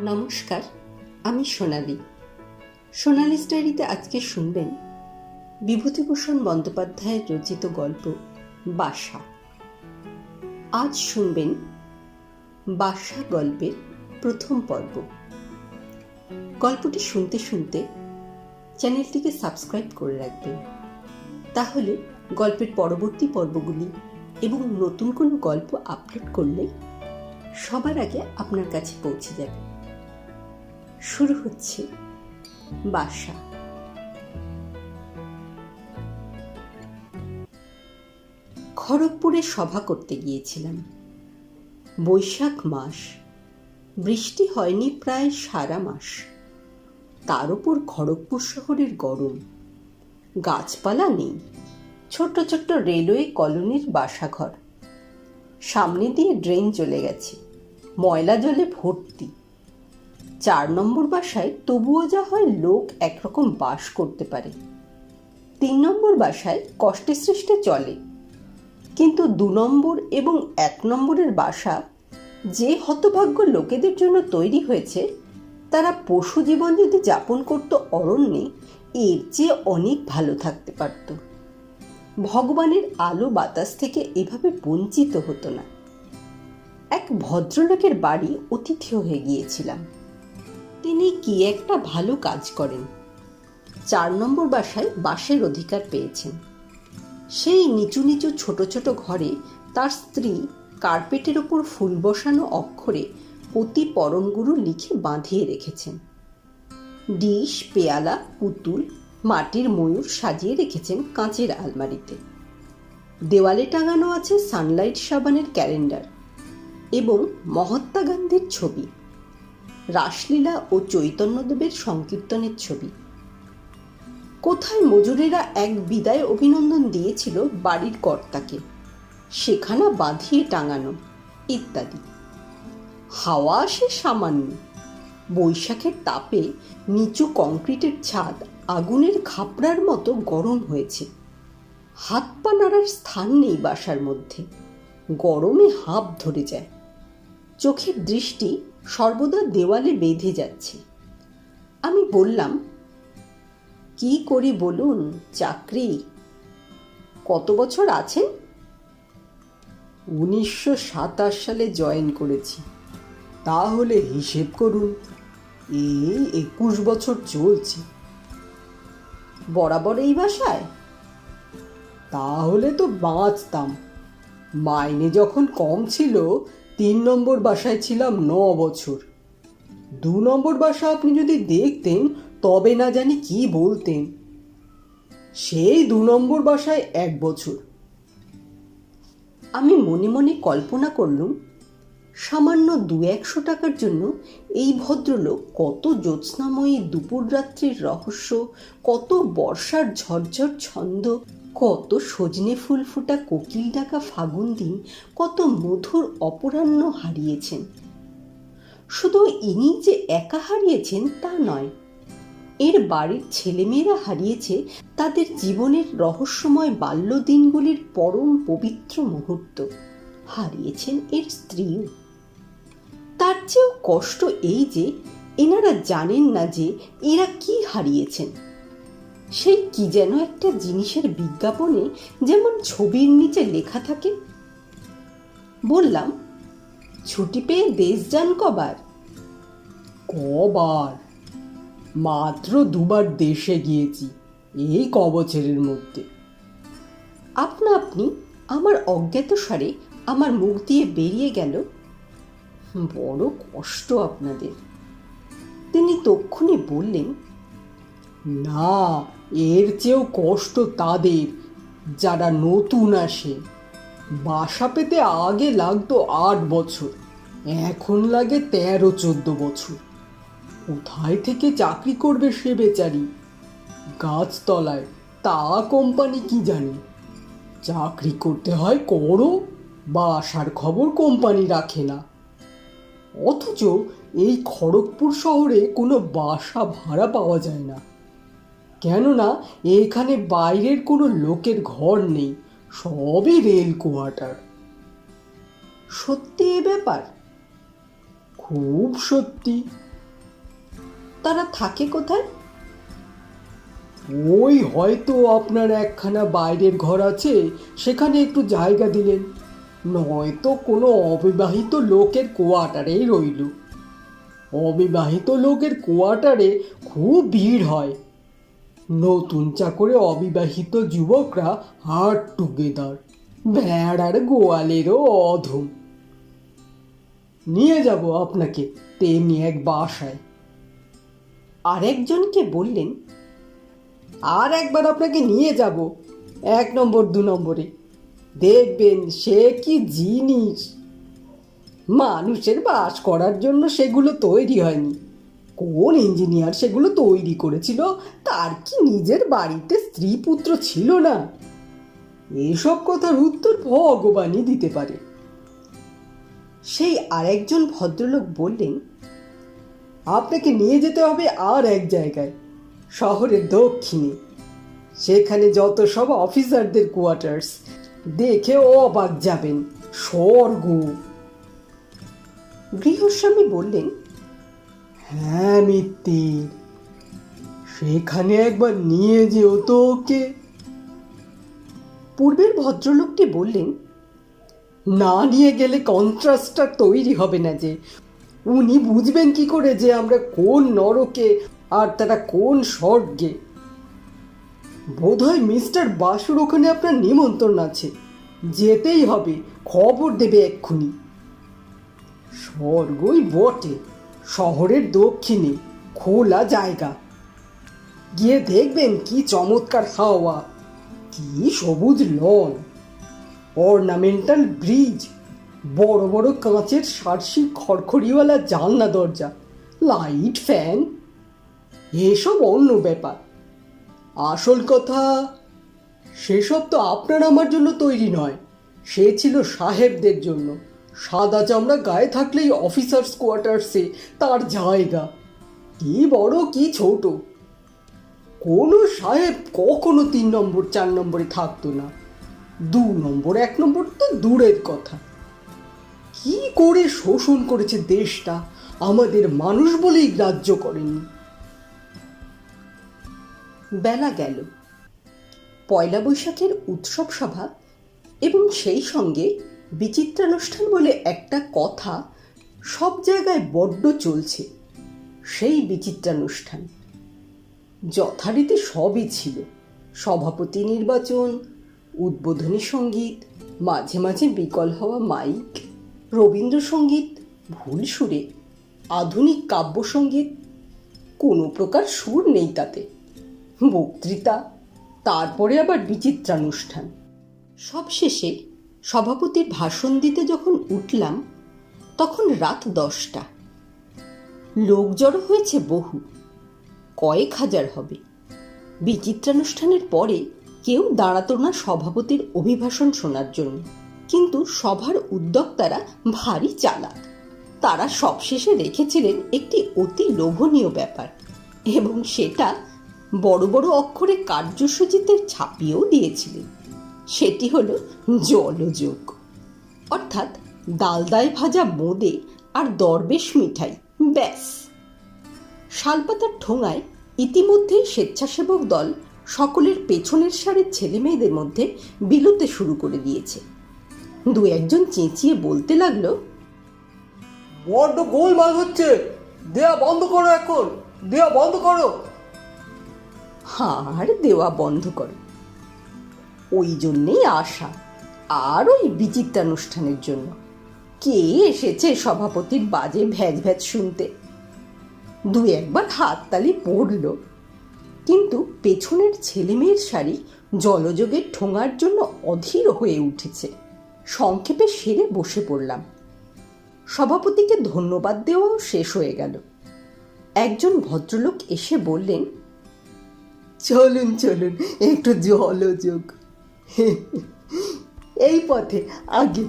নমস্কার, আমি সোনালি। সোনালি স্টাইরিতে আজকে শুনবেন বিভূতিভূষণ বন্দ্যোপাধ্যায়ের রচিত গল্প, বাসা। আজ শুনবেন বাসা গল্পের প্রথম পর্ব। গল্পটি শুনতে শুনতে চ্যানেলটিকে সাবস্ক্রাইব করে রাখবেন। তাহলে গল্পের পরবর্তী পর্বগুলি এবং নতুন কোনো গল্প আপলোড করলে সবার আগে আপনার কাছে পৌঁছে যাবে। শুরু হচ্ছে বাসা। খড়গপুরে সভা করতে গিয়েছিলাম। বৈশাখ মাস, বৃষ্টি হয়নি প্রায় সারা মাস। তার উপর খড়গপুর শহরের গরম। গাছপালা নেই, ছোট্ট ছোট্ট রেলওয়ে কলোনির বাসাঘর। সামনে দিয়ে ড্রেন চলে গেছে, ময়লা জলে ভর্তি। চার নম্বর বাসায় তবুও যা হয় লোক একরকম বাস করতে পারে। তিন নম্বর বাসায় কষ্টে সৃষ্টে চলে। কিন্তু দু নম্বর এবং এক নম্বরের বাসা যে হতভাগ্য লোকেদের জন্য তৈরি হয়েছে, তারা পশু জীবন যদি যাপন করত অরণ্যে, এর চেয়ে অনেক ভালো থাকতে পারত। ভগবানের আলো বাতাস থেকে এভাবে বঞ্চিত হতো না। এক ভদ্রলোকের বাড়ি অতিথি হয়ে গিয়েছিলাম। তিনি কি একটা ভালো কাজ করেন? চার নম্বর বাসায় বাসের অধিকার পেয়েছেন। সেই নিচু নিচু ছোট ছোট ঘরে তার স্ত্রী কার্পেটের ওপর ফুল বসানো অক্ষরে অতি পরমগুরু লিখে বাঁধিয়ে রেখেছেন। ডিশ, পেয়ালা, পুতুল, মাটির ময়ূর সাজিয়ে রেখেছেন কাঁচের আলমারিতে। দেওয়ালে টাঙানো আছে সানলাইট সাবানের ক্যালেন্ডার এবং মহাত্মা গান্ধীর ছবি। রাসলীলা ও চৈতন্যদেবের সংকীর্তনের ছবি। কোথায় মজুরেরা এক বিদায় অভিনন্দন দিয়েছিল বাড়ির কর্তাকে, সেখানা বাঁধিয়ে টাঙানো, ইত্যাদি। হাওয়া আসে সামান্য, বৈশাখের তাপে নিচু কংক্রিটের ছাদ আগুনের খাপড়ার মতো গরম হয়েছে। হাত পা নাড়ার স্থান নেই বাসার মধ্যে, গরমে হাঁপ ধরে যায়। চোখের দৃষ্টি সর্বদা দেওয়ালে বেঁধে যাচ্ছে। আমি বললাম, কি করি বলুন, চাকরি? কত বছর আছেন? উনিশশো সাতাশ সালে জয়েন করেছি। তাহলে হিসেব করুন, এই একুশ বছর চলছে। বরাবর এই বাসায়? তাহলে তো বাঁচতাম। মাইনে যখন কম ছিল তিন নম্বর বাসায় ছিলাম ন বছর। দু নম্বর বাসা আপনি যদি দেখতেন, তবে না জানি কি বলতেন। সেই দু নম্বর বাসায় এক বছর। আমি মনে মনে কল্পনা করলুম, সামান্য দু একশো টাকার জন্য এই ভদ্রলোক কত জ্যোৎস্নাময়ী দুপুর রাত্রির রহস্য, কত বর্ষার ঝরঝর ছন্দ কত সজনে ফুল ফোটা কোকিল ডাকা ফাগুন দিন কত মধুর অপরাহ্ন হারিয়েছেন। শুধু ইনি যে একা হারিয়েছেন তা নয়, এর বাড়ির ছেলেমেয়েরা হারিয়েছে তাদের জীবনের রহস্যময় বাল্য দিনগুলির পরম পবিত্র মুহূর্ত, হারিয়েছেন এর স্ত্রীও। তার চেয়েও কষ্ট এই যে, এনারা জানেন না যে এরা কি হারিয়েছেন। সেই কি যেন একটা জিনিসের বিজ্ঞাপনে যেমন ছবির নিচে লেখা থাকে। বললাম, ছুটি পেয়ে দেশ যান কবার? কবার? মাত্র দুবার দেশে গিয়েছি, এই ক বছরের মধ্যে। আপনা আপনি আমার অজ্ঞাত সারে আমার মুখ দিয়ে বেরিয়ে গেল? বড় কষ্ট আপনাদের। তিনি তক্ষুনি বললেন না, এর চেয়েও কষ্ট তাদের, যারা নতুন আসে। বাসা পেতে আগে লাগতো আট বছর, এখন লাগে তেরো চোদ্দ বছর। কোথায় থেকে চাকরি করবে সে বেচারি? গাছতলায়, তা কোম্পানি কি জানে? চাকরি করতে হয় করো বা আসার খবর কোম্পানি রাখে না। অথচ এই খড়গপুর শহরে কোনো বাসা ভাড়া পাওয়া যায় না। কেননা এখানে বাইরের কোনো লোকের ঘর নেই, সবই রেল কোয়ার্টার সত্যি এ ব্যাপার? খুব সত্যি। তারা থাকে কোথায়? ওই হয়তো আপনার একখানা বাইরের ঘর আছে, সেখানে একটু জায়গা দিলেন। নয়তো কোনো অবিবাহিত লোকের কোয়ার্টারেই রইল। অবিবাহিত লোকের কোয়ার্টারে খুব ভিড় হয়। নতুন চাকরে অবিবাহিত যুবকরা হার্ট টুগেদার। ভেড়ার গোয়ালেরও অধম। নিয়ে যাব আপনাকে তেমনি এক বাসায়। আরেকজনকে বললেন, আর একবার আপনাকে নিয়ে যাব, এক নম্বর, দু নম্বরে। দেখবেন সে কি জিনিস। মানুষের বাস করার জন্য সেগুলো তৈরি হয়নি। কোন ইঞ্জিনিয়ার সেগুলো তৈরি করেছিল, তার কি নিজের বাড়িতে স্ত্রী পুত্র ছিল না? এসব কথার উত্তর ভগবানই দিতে পারে। সেই আরেকজন ভদ্রলোক বললেন, আপনাকে নিয়ে যেতে হবে আর এক জায়গায়, শহরের দক্ষিণে। সেখানে যত সব অফিসারদের কোয়ার্টার্স, দেখে অবাক যাবেন, স্বর্গ। গৃহস্বামী বললেন হ্যাঁ মিত্তির সেখানে একবার নিয়ে যেও তো ওকে পূর্বের ভদ্রলোকটি বললেন, না নিয়ে গেলে কন্ট্রাস্টটা তৈরি হবে না যে। উনি বুঝবেন কি করে যে আমরা কোন নরকে আর তারা কোন স্বর্গে। বোধহয় মিস্টার বাসুর ওখানে আপনার নিমন্ত্রণ আছে। যেতেই হবে, খবর দেবে এক্ষুনি। স্বর্গই বটে। শহরের দক্ষিণে খোলা জায়গা। গিয়ে দেখবেন কি চমৎকার হাওয়া, কি সবুজ লন, অর্নামেন্টাল ব্রিজ, বড় বড় কাঁচের সারসি খড়খড়িওয়ালা জানলা দরজা, লাইট ফ্যান, এসব অন্য ব্যাপার। আসল কথা, সেসব তো আপনার আমার জন্য তৈরি নয়, সে ছিল সাহেবদের জন্য। সাদা চামড়া গায়ে থাকলেই অফিসার্স কোয়ার্টার্সে তার জায়গা। কি বড়, কি ছোট। কোনো সাহেব কখনো তিন নম্বর, চার নম্বরে থাকতো না। দু নম্বর, এক নম্বর তো দূরের কথা। কি করে শোষণ করেছে দেশটা, আমাদের মানুষ বলেই গ্রাহ্য করেনি। বেলা গেল। পয়লা বৈশাখের উৎসব সভা এবং সেই সঙ্গে বিচিত্রানুষ্ঠান বলে একটা কথা সব জায়গায় বড্ড চলছে, সেই বিচিত্রানুষ্ঠান। যথারীতি সবই ছিল। সভাপতি নির্বাচন, উদ্বোধনী সংগীত, মাঝে মাঝে বিকল হওয়া মাইক, রবীন্দ্রসঙ্গীত, ভুল সুরে, আধুনিক কাব্যসঙ্গীত কোনো প্রকার সুর নেই তাতে। বক্তৃতা, তারপরে আবার বিচিত্রানুষ্ঠান। সবশেষে সভাপতির ভাষণ দিতে যখন উঠলাম, তখন রাত দশটা। লোক জড়ো হয়েছে বহু, কয়েক হাজার হবে। বিচিত্রানুষ্ঠানের পরে কেউ দাঁড়াতো না সভাপতির অভিভাষণ শোনার জন্য। কিন্তু সভার উদ্যোক্তারা ভারী চালাক। তারা সবশেষে রেখেছিলেন একটি অতি লোভনীয় ব্যাপার এবং সেটা বড় বড় অক্ষরে কার্যসূচিতে ছাপিয়েও দিয়েছিলেন। সেটি হলো জলযোগ। অর্থাৎ ডালদায় ভাজা বোঁদে আর দরবেশ মিঠাই ব্যাস। শালপাতার ঠোঙায় ইতিমধ্যেই স্বেচ্ছাসেবক দল সকলের পেছনের সারির ছেলে মেয়েদের মধ্যে বিলুতে শুরু করে দিয়েছে। দু একজন চেঁচিয়ে বলতে লাগল বড্ড গোলমাল হচ্ছে দেয়া বন্ধ করো এখন দেয়া বন্ধ করো। হার দেওয়া বন্ধ করো। ওই জন্যেই আশা আর ওই বিচিত্রানুষ্ঠানের জন্য। কে এসেছে সভাপতির বাজে ভ্যাজ ভ্যাজ শুনতে? দু একবার হাততালি পড়ল। কিন্তু পেছনের ছেলেমেয়ের শাড়ি জলযোগের ঠোঙার জন্য অধীর হয়ে উঠেছে। সংক্ষেপে সেরে বসে পড়লাম। সভাপতিকে ধন্যবাদ দেওয়াও শেষ হয়ে গেল। একজন ভদ্রলোক এসে বললেন, চলুন চলুন, একটু জলযোগ। এই পথে, আগে।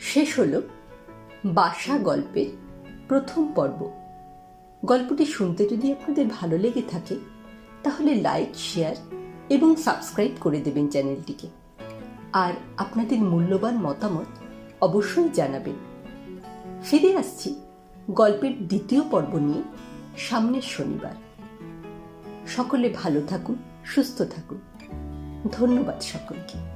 শেষ হল বাসা গল্পের প্রথম পর্ব। গল্পটি শুনতে যদি আপনাদের ভালো লেগে থাকে, তাহলে লাইক, শেয়ার এবং সাবস্ক্রাইব করে দেবেন চ্যানেলটিকে। আর আপনাদের মূল্যবান মতামত অবশ্যই জানাবেন। ফিরে আসছি গল্পের দ্বিতীয় পর্ব নিয়ে সামনের শনিবার। সকলে ভালো থাকুন। সুস্থ থাকুন। ধন্যবাদ সকলকে।